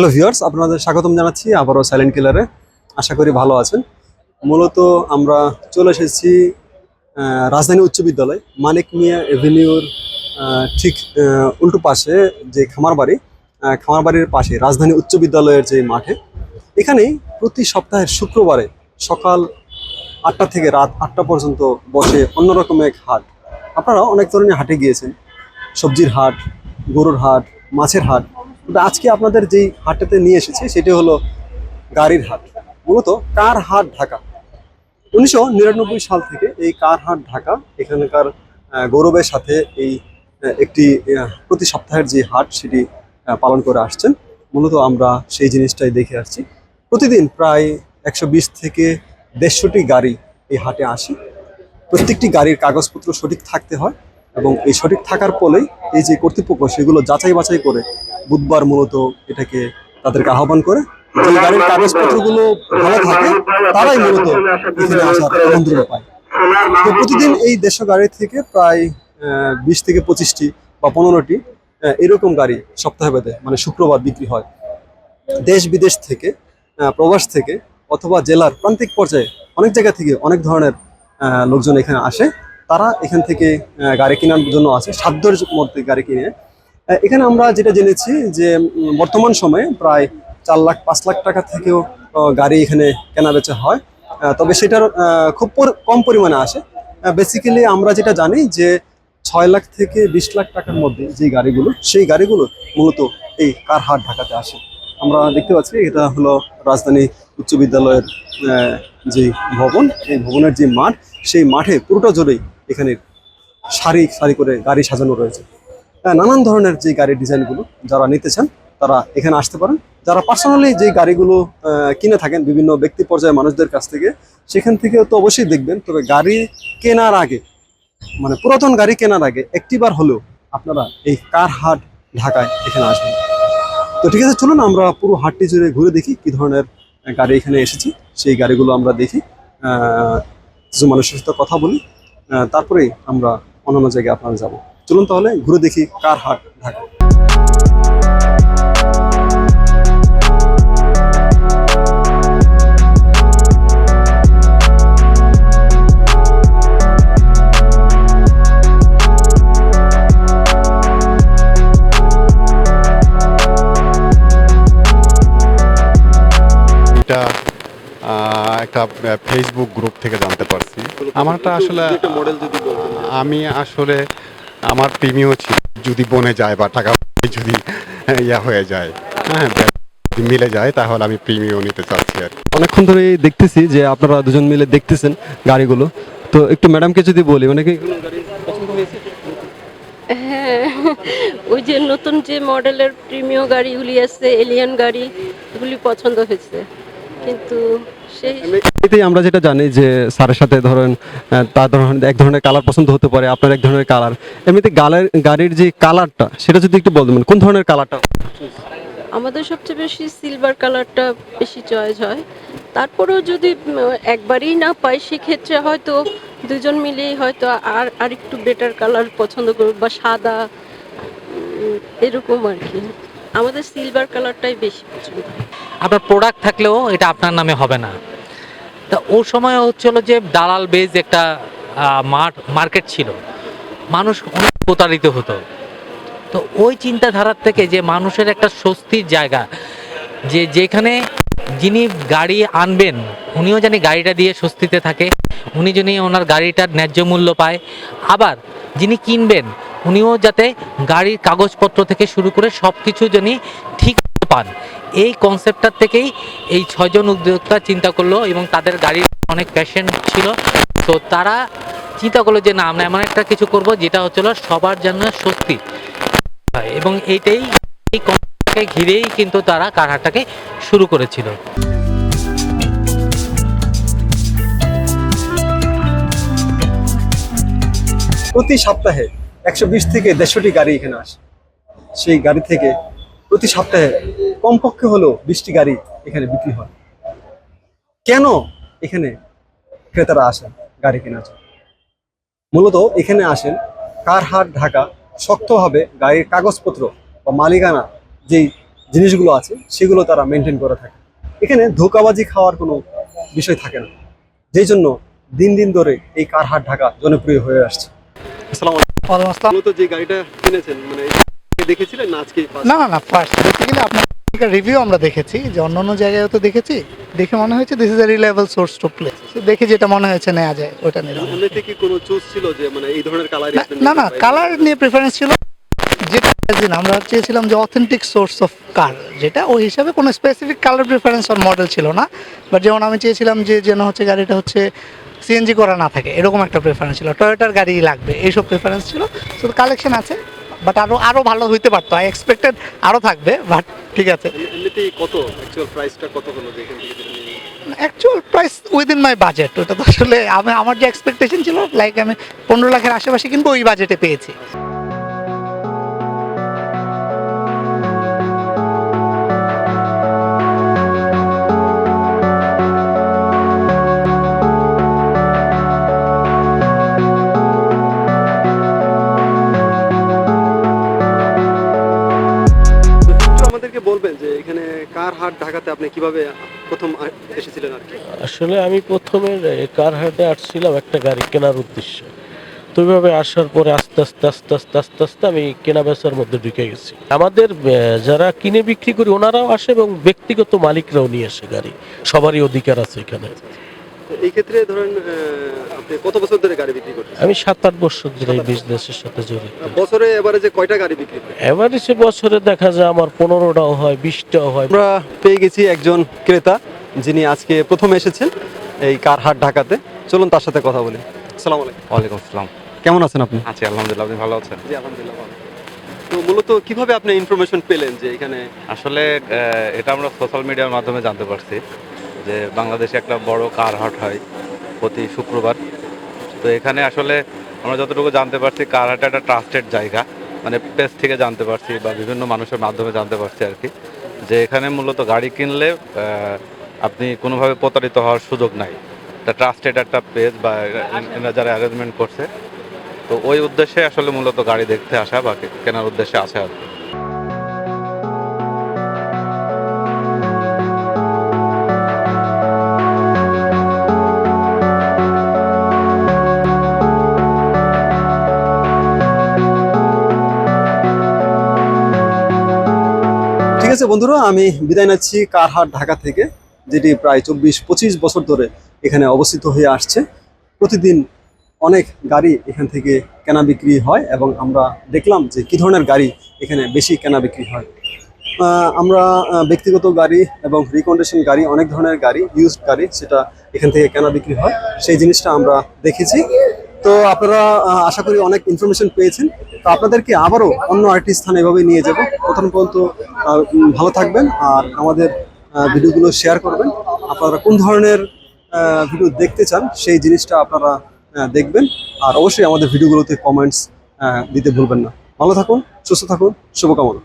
Hello viewers আপনাদের স্বাগতম জানাচ্ছি আবারও সাইলেন্ট কিলারে আশা করি ভালো আছেন। মূলত আমরা চলে এসেছি রাজধানী উচ্চ বিদ্যালয়, মানিক মিয়া এভিনিউর ঠিক উল্টো পাশে যে খামার বাড়ি খামার বাড়ির পাশে, রাজধানী উচ্চ বিদ্যালয়ের যে মাঠে। এখানেই প্রতি সপ্তাহের শুক্রবারে সকাল আটটা থেকে রাত আটটা পর্যন্ত বসে অন্যরকম এক হাট। আপনারা অনেক ধরনের হাটে গিয়েছেন। সবজির হাট, গরুর হাট, মাছের হাট কিন্তু আজকে আপনাদের যেই হাটটাতে নিয়ে এসেছি, সেটি হলো গাড়ির হাট। মূলত কার হাট ঢাকা? উনিশশো নিরানব্বই সাল থেকে এই কার হাট ঢাকা, এখানকার গৌরবের সাথে এই একটি প্রতি সপ্তাহের যে হাট, সেটি পালন করে আসছেন। মূলত আমরা সেই জিনিসটাই দেখে আসছি। প্রতিদিন প্রায় একশো বিশ থেকে দেড়শোটি গাড়ি এই হাটে আসে। প্রত্যেকটি গাড়ির কাগজপত্র সঠিক থাকতে হয় এবং এই সঠিক থাকার ফলেই এই যে কর্তৃপক্ষ, সেগুলো যাচাই বাছাই করে বুধবার মূলত এটাকে তাদেরকে আহ্বান করে। যে গাড়ির কাগজপত্রগুলো ভালো থাকে, তারাই মূলত এখানে আসার পায় তো প্রতিদিন এই দেড়শো গাড়ি থেকে প্রায় বিশ থেকে পঁচিশটি বা পনেরোটি এরকম গাড়ি সপ্তাহে বেঁধে মানে শুক্রবার বিক্রি হয়। দেশ বিদেশ থেকে প্রবাস থেকে অথবা জেলার প্রান্তিক পর্যায়ে অনেক জায়গা থেকে অনেক ধরনের লোকজন এখানে আসে। তারা এখান থেকে গাড়ি কেনার জন্য আসে। সাধ্যের মধ্যে গাড়ি কিনে এখানে আমরা যেটা জেনেছি যে বর্তমান সময়ে প্রায় চার লাখ, পাঁচ লাখ টাকা থেকেও গাড়ি এখানে কেনা বেচা হয় তবে সেটার খুব কম পরিমাণে আসে। বেসিক্যালি আমরা যেটা জানি যে, ছয় লাখ থেকে বিশ লাখ টাকার মধ্যে যে গাড়িগুলো, সেই গাড়িগুলো মূলত এই কারহাট ঢাকাতে আসে। আমরা দেখতে পাচ্ছি এটা হলো রাজধানী উচ্চ বিদ্যালয়ের যে ভবন, এই ভবনের যে মাঠ, সেই মাঠে পুরোটা জুড়েই এখানে সারি সারি করে গাড়ি সাজানো রয়েছে। নানান ধরনের যে গাড়ির ডিজাইনগুলো যারা নিতে চান, তারা এখানে আসতে পারেন। যারা পার্সোনালি যে গাড়িগুলো কিনে থাকেন বিভিন্ন ব্যক্তি পর্যায়ে মানুষদের কাছ থেকে, সেখান থেকে তো অবশ্যই দেখবেন। তবে গাড়ি কেনার আগে মানে পুরাতন গাড়ি কেনার আগে একটিবার হলেও আপনারা এই কার হাট ঢাকায় এখানে আসবেন। তো ঠিক আছে, চলুন আমরা পুরো হাটটি জুড়ে ঘুরে দেখি কি ধরনের গাড়ি এখানে এসেছে। সেই গাড়িগুলো আমরা দেখি। কিছু মানুষের সাথে কথা বলি। তারপরেই আমরা অন্যান্য জায়গায় আপনারা যাব। চলুন তাহলে ঘুরে দেখি কার হাট ঢাকা। এটা আহ, একটা ফেসবুক গ্রুপ থেকে জানতে পারছি। আমারটা আসলে আমি আসলে আমার প্রেমীয় ছিল যদি বনে যায় বা টাকা যদি ইয়া হয়ে যায় হ্যাঁ যদি মিলে যায় তাহলে আমি প্রিমিও নিতে চাচ্ছি আর কি। অনেকক্ষণ ধরে দেখতেছি যে আপনারা দুজন মিলে দেখতেছেন গাড়িগুলো। তো একটু ম্যাডামকে যদি বলি মানে কি হ্যাঁ ওই যে নতুন যে মডেলের প্রিমিয় গাড়িগুলি আছে এলিয়ান গাড়ি এগুলি পছন্দ হয়েছে। কিন্তু এমনিতেই আমরা যেটা জানি যে স্যারের সাথে ধরেন তার ধরেন এক ধরনের কালার পছন্দ হতে পারে আপনার এক ধরনের কালার এমনিতে গালের গাড়ির যে কালারটা সেটা যদি একটু বলতেন কোন ধরনের কালারটা আমাদের সবচেয়ে বেশি সিলভার কালারটা বেশি চয়েস হয়। তারপরেও যদি একবারই না পাই সেক্ষেত্রে হয়তো দুজন মিলেই হয়তো আর আর একটু বেটার কালার পছন্দ করব বা সাদা এরকম আর কি। আমাদের সিলভার কালারটাই বেশি পছন্দ আপনার প্রোডাক্ট থাকলেও এটা আপনার নামে হবে না। তা ও সময় হচ্ছিল যে দালাল বেজ একটা মার্কেট ছিল। মানুষ অনেক প্রতারিত হতো। তো ওই চিন্তাধারার থেকে যে মানুষের একটা স্বস্তির জায়গা, যে যেখানে যিনি গাড়ি আনবেন, উনিও জানি গাড়িটা দিয়ে স্বস্তিতে থাকে, উনি যিনি ওনার গাড়িটার ন্যায্য মূল্য পায়। আবার যিনি কিনবেন উনিও যাতে গাড়ির কাগজপত্র থেকে শুরু করে সব কিছু যিনি ঠিক পান। এই কনসেপ্টটার থেকেই এই ছয়জন উদ্যোক্তা চিন্তা করল এবং তাদের গাড়ির অনেক প্যাশেন্ট ছিল। তো তারা চিন্তা করল যে, না, আমরা এমন একটা কিছু করব যেটা হচ্ছিল সবার জন্য স্বস্তি। হয় এবং এইটাই, এই কনসেপ্টকে ঘিরেই কিন্তু তারা কারহাটটাকে শুরু করেছিল। প্রতি সপ্তাহে একশো বিশ থেকে দেড়শোটি গাড়ি এখানে আসে। সেই গাড়ি থেকে প্রতি সপ্তাহে কমপক্ষে হলেও বিশটি গাড়ি এখানে বিক্রি হয়। কেন এখানে ক্রেতারা আসেন, গাড়ি কেনার জন্য? মূলত এখানে আসেন কার হাট ঢাকা, শক্তভাবে গাড়ির কাগজপত্র বা মালিকানা যেই জিনিসগুলো আছে, সেগুলো তারা মেনটেন করে থাকে। এখানে ধোকাবাজি খাওয়ার কোনো বিষয় থাকে না। যেই জন্য দিন দিন ধরে এই কারহাট, ঢাকা জনপ্রিয় হয়ে আসছে। আসসালামু আলাইকুম। মূলত যে গাড়িটা কিনেছেন মানে দেখেছিলেন না আজকে না না না ফার্স্ট বেসিক্যালি আপনার রিভিউ আমরা দেখেছি যে অন্য অন্য জায়গায় তো দেখেছি। দেখে মনে হয়েছে this is a reliable source to play দেখে যেটা মনে হয়েছে নেওয়া যায় ওটা নিলাম। এমনিতে কি কোনো চুজ ছিল যে মানে এই ধরনের কালার না, না কালার নিয়ে প্রেফারেন্স ছিল যেটা আমরা চেয়েছিলাম যে অথেন্টিক সোর্স অফ কার যেটা ওই হিসাবে কোনো স্পেসিফিক কালার প্রেফারেন্স মডেল ছিল না। বাট যেমন আমি চেয়েছিলাম যে যেন হচ্ছে গাড়িটা হচ্ছে সিএনজি করা না থাকে এরকম একটা প্রেফারেন্স ছিল। টয়োটার গাড়ি লাগবে এইসব প্রেফারেন্স ছিল। শুধু কালেকশন আছে বাট আরও আরও ভালো হইতে পারতো। আই এক্সপেক্টেড আরও থাকবে বাট ঠিক আছে। কত? প্রাইসটা কত হলো actual price within my budget ওটা তো আসলে আমি আমার যে এক্সপেকটেশন ছিল লাইক আমি পনেরো লাখের আশেপাশে কিন্তু ওই বাজেটে পেয়েছি। এখানে কার হাট ঢাকাতে আপনি কীভাবে প্রথম এসেছিলেন আর কি? আসলে আমি প্রথমে কার হাটে আসছিলাম একটা গাড়ি কেনার উদ্দেশ্যে। তো ওইভাবে আসার পরে আস্তে আস্তে আস্তে আস্তে আস্তে আস্তে আমি কেনা বেচার মধ্যে ঢুকে গেছি। আমাদের যারা কিনে বিক্রি করি ওনারাও আসে এবং ব্যক্তিগত মালিকরাও নিয়ে আসে গাড়ি। সবারই অধিকার আছে এখানে। এই ক্ষেত্রে ধরেন আপনি কত বছর ধরে গাড়ি বিক্রি করছেন আমি সাত আট বছর ধরে এই বিজনেসের সাথে জড়িত। বছরে এবারে যে কয়টা গাড়ি বিক্রি করেন? এভারেজে বছরে দেখা যায় আমার পনেরোটাও হয় বিশটাও হয়। আমরা পেয়ে গেছি একজন ক্রেতা যিনি আজকে প্রথম এসেছেন এই কারহাট ঢাকাতে। চলুন তার সাথে কথা বলি। আসসালামু আলাইকুম। ওয়ালাইকুম আসসালাম। কেমন আছেন আপনি? আছি আলহামদুলিল্লাহ আপনি ভালো আছেন? জি আলহামদুলিল্লাহ ভালো। তো মূলত কীভাবে আপনি ইনফরমেশন পেলেন যে এখানে আসলে এটা আমরা সোশ্যাল মিডিয়ার মাধ্যমে জানতে পারছি। যে বাংলাদেশে একটা বড় কার হাট হয় প্রতি শুক্রবার। তো এখানে আসলে আমরা যতটুকু জানতে পারছি, কার হাট একটা ট্রাস্টেড জায়গা। মানে পেজ থেকে জানতে পারছি বা বিভিন্ন মানুষের মাধ্যমে জানতে পারছি আর কি। যে এখানে মূলত গাড়ি কিনলে আপনি কোনোভাবে প্রতারিত হওয়ার সুযোগ নাই। এটা ট্রাস্টেড একটা পেজ বা যারা অ্যারেঞ্জমেন্ট করছে। তো ওই উদ্দেশ্যে আসলে মূলত গাড়ি দেখতে আসা বা কেনার উদ্দেশ্যে আসা আর কি। ঠিক আছে বন্ধুরা, আমি বিদায় নিচ্ছি কারহাট, ঢাকা থেকে, যেটি প্রায় চব্বিশ, পঁচিশ বছর ধরে এখানে অবস্থিত হয়ে আসছে। প্রতিদিন অনেক গাড়ি এখান থেকে কেনা বিক্রি হয় এবং আমরা দেখলাম যে কী ধরনের গাড়ি এখানে বেশি কেনা বিক্রি হয়। আমরা ব্যক্তিগত গাড়ি এবং রিকন্ডিশন গাড়ি, অনেক ধরনের গাড়ি ইউজড গাড়ি, সেটা এখান থেকে কেনা বিক্রি হয়। সেই জিনিসটা আমরা দেখেছি। তো আপনারা আশা করি অনেক ইনফরমেশন পেয়েছেন। তো আপনাদেরকে আবারও অন্য আরেকটি স্থানে এভাবে নিয়ে যাব। প্রথম পর্যন্ত ভালো থাকবেন আর আমাদের ভিডিওগুলো শেয়ার করবেন। আপনারা কোন ধরনের ভিডিও দেখতে চান, সেই জিনিসটা আপনারা দেখবেন। আর অবশ্যই আমাদের ভিডিওগুলোতে কমেন্টস দিতে ভুলবেন না। ভালো থাকুন, সুস্থ থাকুন, শুভকামনা।